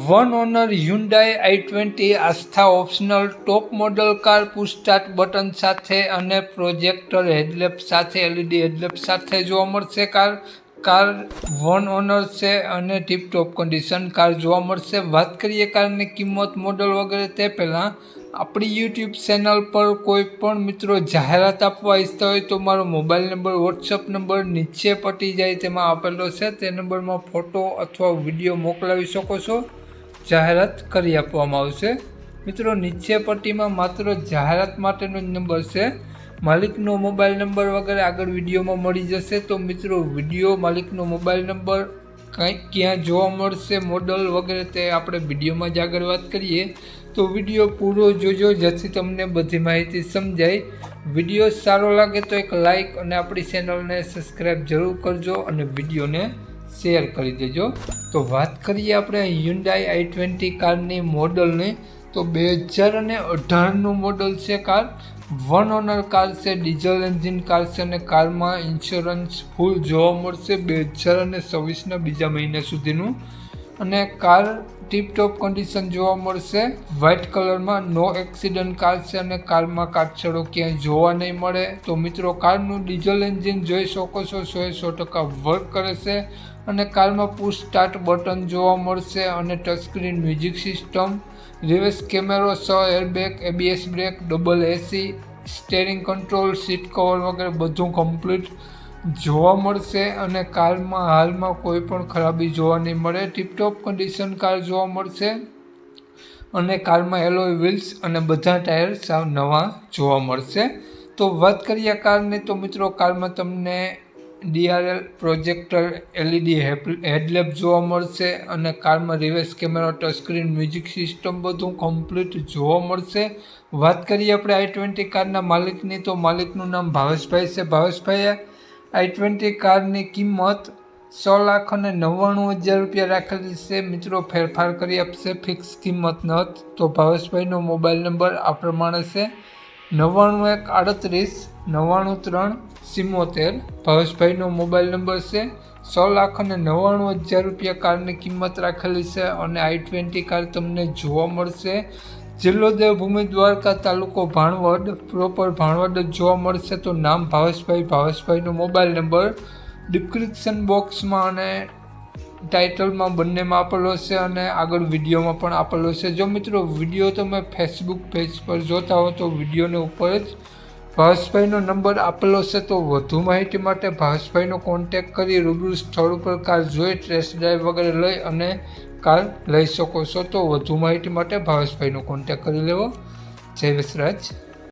One owner Hyundai i twenty Asta optional top model car push start button સાથે અને projector headlamp સાથે LED headlamp સાથે જોવા મળશે કાર કાર વન ઓનર છે અને ટીપ ટોપ કન્ડિશન કાર જોવા મળશે. વાત કરીએ કારની કિંમત મોડલ વગેરે તે પહેલાં આપણી યુટ્યુબ ચેનલ પર કોઈ પણ મિત્રો જાહેરાત આપવા ઈચ્છતા હોય તો મારો મોબાઈલ નંબર વોટ્સઅપ નંબર નીચે પટી જાય તેમાં આપેલો છે. તે નંબરમાં ફોટો અથવા વીડિયો મોકલાવી શકો છો. જાહેરાત કરી આપવામાં આવશે. મિત્રો, નીચે પટ્ટીમાં માત્ર જાહેરાત માટેનો જ નંબર છે. માલિકનો મોબાઈલ નંબર વગેરે આગળ વિડીયોમાં મળી જશે. તો મિત્રો, વીડિયો માલિકનો મોબાઈલ નંબર કંઈક ક્યાં જોવા મળશે મોડલ વગેરે તે આપણે વિડીયોમાં જ આગળ વાત કરીએ. તો વીડિયો પૂરો જોજો, જેથી તમને બધી માહિતી સમજાય. વીડિયો સારો લાગે તો એક લાઈક અને આપણી ચેનલને સબસ્ક્રાઈબ જરૂર કરજો અને વિડીયોને શેર કરી દેજો. તો વાત કરીએ આપણે હ્યુન્ડાઈ આઈ ટ્વેન્ટી કારની મોડલની તો બે હજાર અને અઢારનું મોડલ છે કાર વન ઓનર કાર છે ડીઝલ એન્જિન કાર છે અને કારમાં ઇન્સ્યોરન્સ ફૂલ જોવા મળશે બે હજાર અને છવ્વીસના બીજા મહિના સુધીનું. અને કાર ટીપટોપ કન્ડિશન જોવા મળશે. વ્હાઇટ કલરમાં નો એક્સિડન્ટ કાર છે અને કારમાં કાટછડો ક્યાંય જોવા નહીં મળે. તો મિત્રો, કારનું ડીઝલ એન્જિન જોઈ શકો છો, સો એ સો ટકા વર્ક કરે છે. અને કારમાં પુશ સ્ટાર્ટ બટન જોવા મળશે અને touchscreen music system reverse camera છ airbag ABS brake double AC steering control seat cover વગેરે બધું કમ્પ્લીટ જોવા મળશે અને કારમાં હાલમાં કોઈ પણ ખરાબી જોવા નહીં મળે. ટીપટોપ કન્ડિશન કાર જોવા મળશે અને કારમાં એલોય વ્હીલ્સ અને બધા ટાયર સાવ નવા જોવા મળશે. તો વાત કરીએ કારની તો મિત્રો, કારમાં તમને ડીઆરએલ પ્રોજેક્ટર એલઈડી હેડલેમ્પ જોવા મળશે અને કારમાં reverse camera, touchscreen, music system બધું કમ્પ્લીટ જોવા મળશે. વાત કરીએ આપણે આઈ ટ્વેન્ટી કારના માલિકની, તો માલિકનું નામ ભાવેશભાઈ છે. ભાવેશભાઈએ આઈ ટ્વેન્ટી કારની કિંમત સો લાખ અને નવ્વાણું હજાર રૂપિયા રાખેલી છે. મિત્રો, ફેરફાર કરી આપશે. ફિક્સ કિંમત ન તો ભાવેશભાઈનો મોબાઈલ નંબર આ પ્રમાણે છે. નવ્વાણું એક આડત્રીસ, નવ્વાણું ત્રણ, સિમોતેર. ભાવેશભાઈનો મોબાઈલ નંબર છે સો લાખ અને નવ્વાણું હજાર રૂપિયા કારની કિંમત રાખેલી છે અને આઈ ટ્વેન્ટી કાર તમને જોવા મળશે. જિલ્લો દેવભૂમિ દ્વારકા તાલુકો ભાણવડ પ્રોપર ભાણવડ જોવા મળશે તો નામ ભાવેશભાઈ, ભાવેશભાઈનો મોબાઈલ નંબર. ડિસ્ક્રિપ્શન બોક્સમાં અને ટાઇટલમાં બંનેમાં આપેલો છે અને આગળ વિડીયોમાં પણ આપેલો છે. જો મિત્રો, વીડિયો તમે ફેસબુક પેજ પર જોતા હો તો વિડીયોને ઉપર જ ભાવેશભાઈનો નંબર આપેલો છે. તો વધુ માહિતી માટે ભાવેશભાઈનો કોન્ટેક કરી રૂબરૂ સ્થળ ઉપર કાર જોઈ ટેસ્ટ ડ્રાઈવ વગેરે લઈ અને કાર લઈ શકો છો. તો વધુ માહિતી માટે ભાવેશભાઈનો કોન્ટેક કરી લેવો. જય વસરાજ.